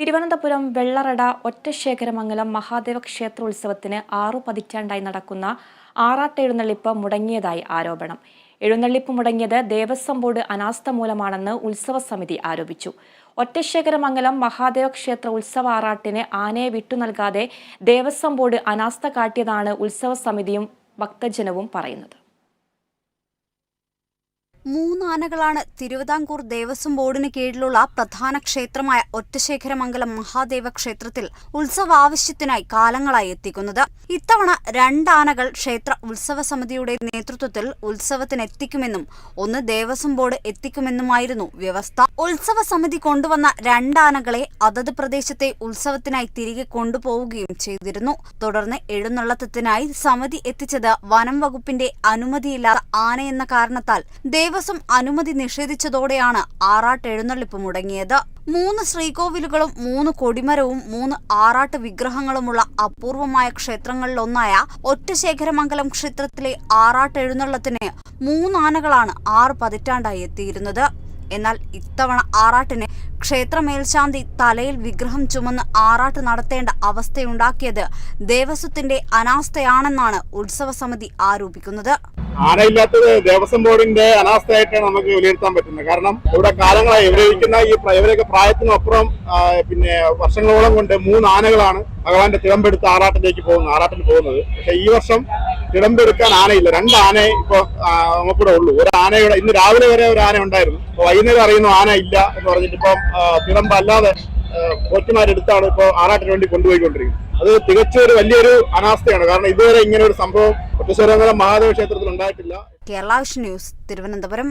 തിരുവനന്തപുരം വെള്ളറട ഒറ്റശേഖരമംഗലം മഹാദേവ ക്ഷേത്രോത്സവത്തിന് ആറു പതിറ്റാണ്ടായി നടക്കുന്ന ആറാട്ടെഴുന്നള്ളിപ്പ് മുടങ്ങിയതായി ആരോപണം. എഴുന്നള്ളിപ്പ് മുടങ്ങിയത് ദേവസ്വം ബോർഡ് അനാസ്ഥ മൂലമാണെന്ന് ഉത്സവ സമിതി ആരോപിച്ചു. ഒറ്റശേഖരമംഗലം മഹാദേവ ക്ഷേത്ര ഉത്സവ ആറാട്ടിന് ആനയെ വിട്ടു നൽകാതെ ദേവസ്വം ബോർഡ് അനാസ്ഥ കാട്ടിയതാണ് ഉത്സവ സമിതിയും ഭക്തജനവും പറയുന്നത്. മൂന്നാനകളാണ് തിരുവിതാംകൂർ ദേവസ്വം ബോർഡിന് കീഴിലുള്ള പ്രധാന ക്ഷേത്രമായ ഒറ്റശേഖരമംഗലം മഹാദേവ ക്ഷേത്രത്തിൽ ഉത്സവ ആവശ്യത്തിനായി കാലങ്ങളായി എത്തിക്കുന്നത്. ഇത്തവണ രണ്ടാനകൾ ക്ഷേത്ര ഉത്സവ സമിതിയുടെ നേതൃത്വത്തിൽ ഉത്സവത്തിന് ഉത്സവത്തിനെത്തിക്കുമെന്നും ഒന്ന് ദേവസ്വം ബോർഡ് എത്തിക്കുമെന്നുമായിരുന്നു വ്യവസ്ഥ. ഉത്സവ സമിതി കൊണ്ടുവന്ന രണ്ടാനകളെ അതത് പ്രദേശത്തെ ഉത്സവത്തിനായി തിരികെ കൊണ്ടുപോവുകയും ചെയ്തിരുന്നു. തുടർന്ന് എഴുന്നള്ളത്തത്തിനായി സമിതി എത്തിച്ചത് വനം വകുപ്പിന്റെ അനുമതിയില്ലാത്ത ആനയെന്ന കാരണത്താൽ ദേവസ്വം അനുമതി നിഷേധിച്ചതോടെയാണ് ആറാട്ട് എഴുന്നള്ളിപ്പ് മുടങ്ങിയത്. മൂന്ന് ശ്രീകോവിലുകളും മൂന്ന് കൊടിമരവും മൂന്ന് ആറാട്ട് വിഗ്രഹങ്ങളുമുള്ള അപൂർവമായ ക്ഷേത്രങ്ങളിലൊന്നായ ഒറ്റശേഖരമംഗലം ക്ഷേത്രത്തിലെ ആറാട്ട് എഴുന്നള്ളത്തിന് മൂന്നാനകളാണ് ആറ് പതിറ്റാണ്ടായി എത്തിയിരുന്നത്. എന്നാൽ ഇത്തവണ ആറാട്ടിന് ക്ഷേത്രമേൽശാന്തി തലയിൽ വിഗ്രഹം ചുമന്ന് ആറാട്ട് നടത്തേണ്ട അവസ്ഥയുണ്ടാക്കിയത് ദേവസ്വത്തിന്റെ അനാസ്ഥയാണെന്നാണ് ഉത്സവ സമിതി ആരോപിക്കുന്നത്. ആനയില്ലാത്തത് ദേവസ്വം ബോർഡിന്റെ അനാസ്ഥയായിട്ടാണ് നമുക്ക് വിലയിരുത്താൻ പറ്റുന്നത്. കാരണം ഇവിടെ കാലങ്ങളായി ഇവരിരിക്കുന്ന ഈ ഇവരൊക്കെ പ്രായത്തിനപ്പുറം പിന്നെ വർഷങ്ങളോളം കൊണ്ട് മൂന്ന് ആനകളാണ് ഭഗവാന്റെ തിടമ്പെടുത്ത് ആറാട്ടിലേക്ക് പോകുന്നത് ആറാട്ടിൽ പോകുന്നത്. പക്ഷെ ഈ വർഷം തിടമ്പെടുക്കാൻ ആനയില്ല. രണ്ട് ആന ഇപ്പൊ നമുക്കിവിടെ ഉള്ളൂ. ഒരു ആനയുടെ ഇന്ന് രാവിലെ വരെ ഒരു ആന ഉണ്ടായിരുന്നു. ഇപ്പൊ വൈകുന്നേരം അറിയുന്നു ആന ഇല്ല എന്ന് പറഞ്ഞിട്ട് ഇപ്പം ആ, തിടമ്പ് അല്ലാതെ കോച്ചുമാരെടുത്താണ് ഇപ്പോൾ ആറാട്ടിന് വേണ്ടി കൊണ്ടുപോയിക്കൊണ്ടിരിക്കുന്നത്. അത് തികച്ചും ഒരു വലിയൊരു അനാസ്ഥയാണ്. കാരണം ഇതുവരെ ഇങ്ങനെ ഒരു സംഭവം ഒറ്റശ്വരമംഗലം മഹാദേവ ക്ഷേത്രത്തിൽ ഉണ്ടായിട്ടില്ല. കേരള ന്യൂസ് തിരുവനന്തപുരം.